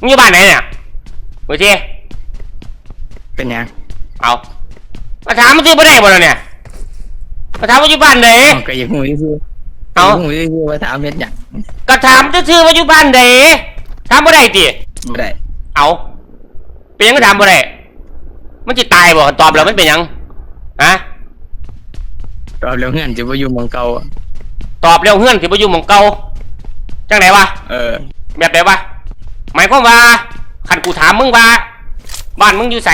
มึงอยู่บ้านไหนเนี่ยเบอร์ชีเป็นหยังเอามาถามมันซื้อบ่ได้บ่แล้วเนี่ยมาถามว่าอยู่บ้านไหนอ้าวก็อยังหูซื่อๆเอ้าก็ยังหูซื่อๆว่าถามเม็ดหยังก็ถามซื่อๆว่าอยู่บ้านไหนถามบ่ได้ติบ่ได้เอาเป็นหยังก็ถามบ่ได้มันจะตายบ่ตอบแล้วมันเป็นหยังฮะตอบแล้วเงื่อนจะว่าอยู่หมองเก่าอะตอบเร็วเฮือนสิบ่อยู่หม่องเก่าจังไหนวะเออแบบไหนวะหมาย ความว่าขันกูถามมึงว่า บ้านมึงอยู่ไส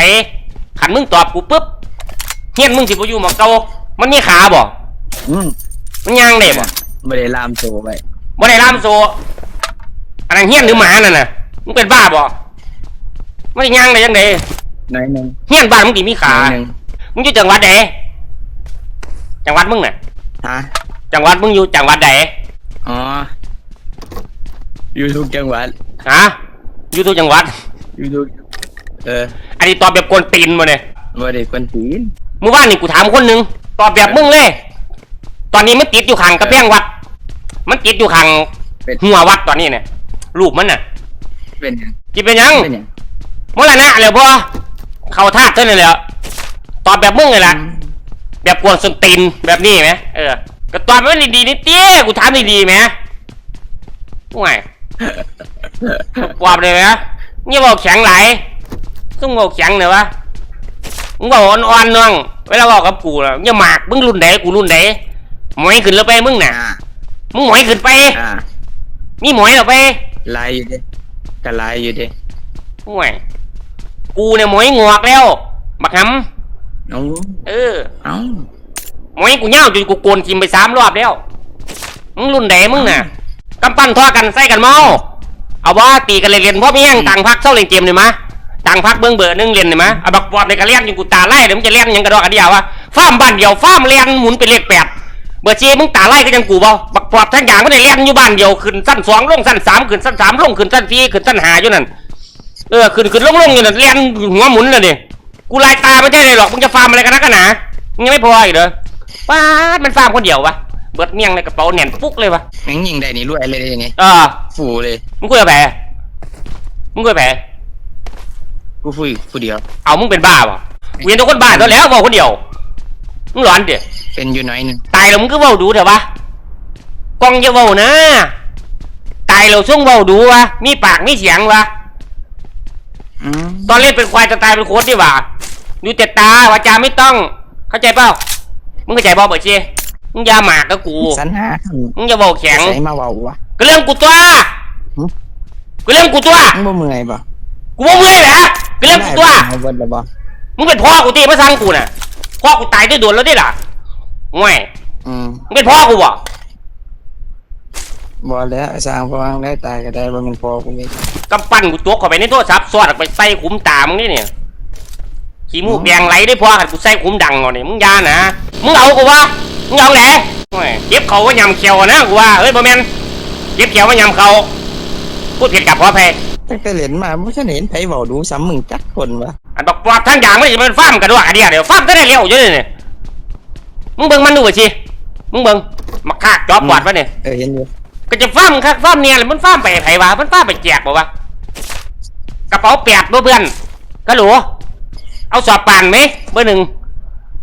ขันมึงตอบกูปุ๊บเฮียนมึงสิบ่อยู่หม่องเก่ามันมีขาบ่อืมมันย่างได้บ่ไม่ได้ลามโตไปบ่ได้ล่ามโซอันนั้นเฮียนหรือหมานั่นน่ะมึงเป็นบ้าบ่ไม่ได้ย่างได้ยังไงน้อยหนึงเฮียนบ้านมึงสิมีขาน้อยหนึงมึงอยู่จังหวัดไหนจังหวัดมึงน่ะฮะจังหวัดมึงอยู่จังหวัดไหนอ๋ออยู่ทุกจังหวัดฮะอ ยู่ทุกจังหวัด อยู่ทุกเอออันนี้ตอบแบบกวนตีนมาเนี่ยบ่ได้คนตีนเมื่อวานนี่กูถามคนหนึ่งตอบแบบมึงเลย ตอนนี้มันติดอยู่ขังกระแพงวัด มันติดอยู่ขังเป็นหัววัดตอนนี้เนี่ยรูปมันน่ะเป็นหยังจิเป็นหยังเป็นหยังมรณะเลยพ่อเข้าท่าเท่านั้นแหละตอบแบบมึงเลยล่ะ แบบกวนส้นตีนแบบนี้ไหมเออก็ตอบมันดีๆนิดเตี้ยกูถามดีๆไหมห่วยก วาบเลยไหมนี่บอกแข็งไหลายซึ่งบอกแข็งเลยวะมึงบอกอ่อนๆน้องเวลาบอกกับกูแล้วอย่าหมากมึงรุ่นไหนกูรุ่นไหนหมอยขึ้นแล้วไปมึงน่ะอ่ามึงหมอยขึ้นไปอ่ามีหมอยเหรอไปลายอยู่เด้ก็ลายอยู่เด้ห่วยกูเนี่ยหมอยงอกแล้วบักหเอ้าำเออเอ้าหมอยกูเน่าจนกูโกนกินไปสามรอบแล้วมึงรุ่นไหนมึงน่ะกำปั้นทอกันใส่กันเมา เอาว่าตีกันเรียนๆเพราะมีแย่งต่างพักเศร้าเล่นเกมเลยมะต่างพักเบื้องเบอร์หนึงเรียนเลยมะเอาบักปอบในกระเลียนอยู่กูตาไล่เดี๋ยวมึงจะเลียนหยังกระดอกกระเดียววะฟ้าร์มบ้านเดียวฟ้าร์มเลียนหมุนเป็นเลขแปดเบอร์จีมึงตาไล่ก็ยังกูเบาบักปอบทั้งอย่างไม่ได้เลียนอยู่บ้านเดียวขึ้นสั้นสองลงสั้นสามขึ้นสั้นสามลงขึ้นสั้นสี่ขึ้นสั้นหาอยู่นั่นเออขึ้นขึ้นลงลงอยู่นั่นเลียนหัวหมุนเลยดิกูลายตาไม่ได้เลยหรอกมึงจะฟาร์มอะไรกันนักกันหนามึงยังไม่พออีกเหรอป้าดมันฟาร์มคนเดียววะเบิดเมี่ยงในกระเป๋าแน่นฟุกเลยวะแม่งยิงได้นี่รวยเลยได้ยังไงเออฟูเลยมึ งคุยกับแผลมึงคุยกับแผลกูฟูผู้เดียว เอามึงเป็นบ้าเปล่ะเวียนตัวคนบ้าตัวแล้วบอกคนเดียว มึงหลอนเดี๋ยเป็นอยู่น้อยหนึงตายแล้วมึงก็เว้าดูเถอะวะกล้องจะเว้านะ ตายแล้วช่วงเว้าดูวะ มีปากมีเสียงวะ อืมตอนเล่นเป็นควายจะตายเป็นโค้ดดีกว่าดูแต่ตาวาจาไม่ต้อง เข้าใจเปล่า มึงเข้าใจบ่เบิร์ดเชียมึงอย่าหมากกับกู สันหามึงอย่าเว้าแข็งใส่มาเว้าวะ ก็เรื่องกูตัว หึก็เรื่องกูตัว มึงบ่เมื่อยบ่กูบ่เมื่อยแหละก็เรื่องกูตัวเอาเบิดแล้วบ่มึงเป็นพ่อกูตีมาสั่งกูน่ะ พ่อกูตายด้วยโดนแล้วดิล่ะง่วยอืมมึงเป็นพ่อกูบ่บ่แล้วสร้างพวังได้ตายก็ได้บ่แมันพอกูมีกำปั้นกูตัวเข้าไปในโทรศัพท์สอดออกไปใส่ขุมตามึงนี่เนี่ยขี้มูกแดงไหลได้พอหันกูใส่ขุมดังก่อนนี่มึงอยานะ มึงเอากูวะมึงเอาแหละง่วยเก็บเขาว่ายำเขียวนะกูว่าเฮ้ยบ่แม่นเก็บเขียวว่ายำเขา พูดผิดกับพ่อแพ้ตั้งแต่เล่นมาบ่ทันเห็นไผเว้าดูซ้ำมึงจักคนวะอันบอกปลอบทั้งอย่างไม่ใช่มันฟ้ามกันด้วยอันเดียวเดี๋ยวฟ้ามก็ได้เร็วอยู่เลยเนี่ยมึงเบิ่งมันดูสิมึงเบิ่งมาคากจอบปอดวะเนี่ยเออเห็นอยู่ก็จะฟ้ามคักฟ้ามเนี่ยแหละมันฟ้ามไปไผวะมันฟ้ามไปแจกบ่วะกระเป๋าแปดบ่เพื่อนกระหลัวเอาสอบป่านไหมเบอร์หนึ่ง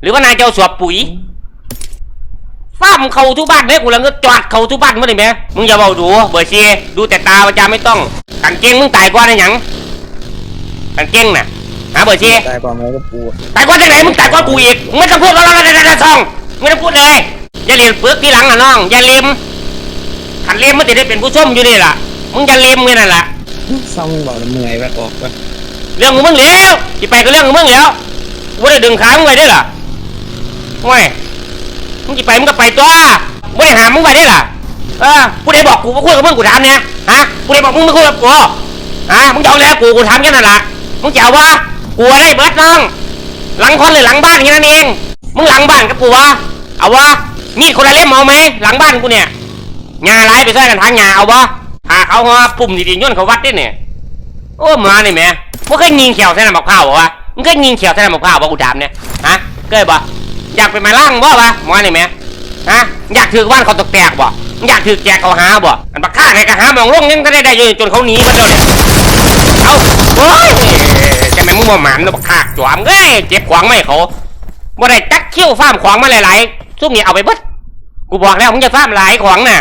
หรือว่านายจะเอาสอบปุ๋ย ฟ้ามเขาทุกบ้านเลยกูแล้วก็จอดเขาทุกบ้านมาได้ไหมมึงอย่าเบาดูเบอร์เซียดูแต่ตาประจาไม่ต้องกันเก่งมึงตายกว่าได้หยังกันเก่งน่ะหาเบอร์เซียตายความแล้วก็ปูตายกว่าที่ไหนมึงตายกว่ากูอีกมึงไม่ต้องพูดแล้วแล้วแล้วซองไม่ต้องพูดเลยอย่าเลียนเปลือกที่หลังอะน้องอย่าเลียมขันเลียมมันจะได้เป็นผู้ชมอยู่นี่ล่ะมึงอย่าเลียมเงี้ยนั่นล่ะซ่อมบอกแล้วเมื่อยว่าออกว่าเรื่องของมึงแล้วที่ไปก็เรื่องของมึงแล้วกูได้ดึงขามึงไว้ได้ล่ะโอ้ยมึ งจะไปมึงก็ไปตัวไม่ได้หามมึงไว้ได้ล่ะเออผู้ใดบอกกูมาคุยกับมึงกูถามเนี่ยฮะผู้ใดบอกมึงมาคุยกับกูฮะมึงจะเอาแล้วกูกูถามแค่นั้นล่ะมึงจะเอาวะกูได้เบิร์ดน้อง หลังคนหรือหลังบ้านแค่นั้นเอง มึงหลังบ้านกับกูวะเอาวะมีดคนละเล่มเอาไหมหลังบ้านกูเนี่ยงาไรไปช่วยกันทางงาเอาวะหาเขาหัวปุ่มดีๆย่นเขาวัดได้เนี่ยโอ้มาเนี่ยแม่มึงเคยยิงเขียวใส่น้ำมะพร้าววะมึงเคยยิงเขียวใส่น้ำมะพร้าวบ่กูถามเนี่ยฮะเคยบ่ อยากไปมาล่างบ่วะหมอนี่แม่ฮะอยากถือว่านเขาตกแตกบ่อยากถือแจกเขาหาบ่อันบักฆ่าไหนก็หามองลงยังก็ได้ได้อยู่จนเขาหนีมาแล้วเนี่ยเอาโอ้ยจะไม่มึงมาหมันแล้วบักฆ่าจวมเอ้ยเจ็บขวางไม่เขาบ่ได้จักคิ้วฟ้ามขวางมาหลายๆซุ่มนี่เอาไปบดกูบอกแล้วมึงจะฟ้ามหลายขวางน่ะ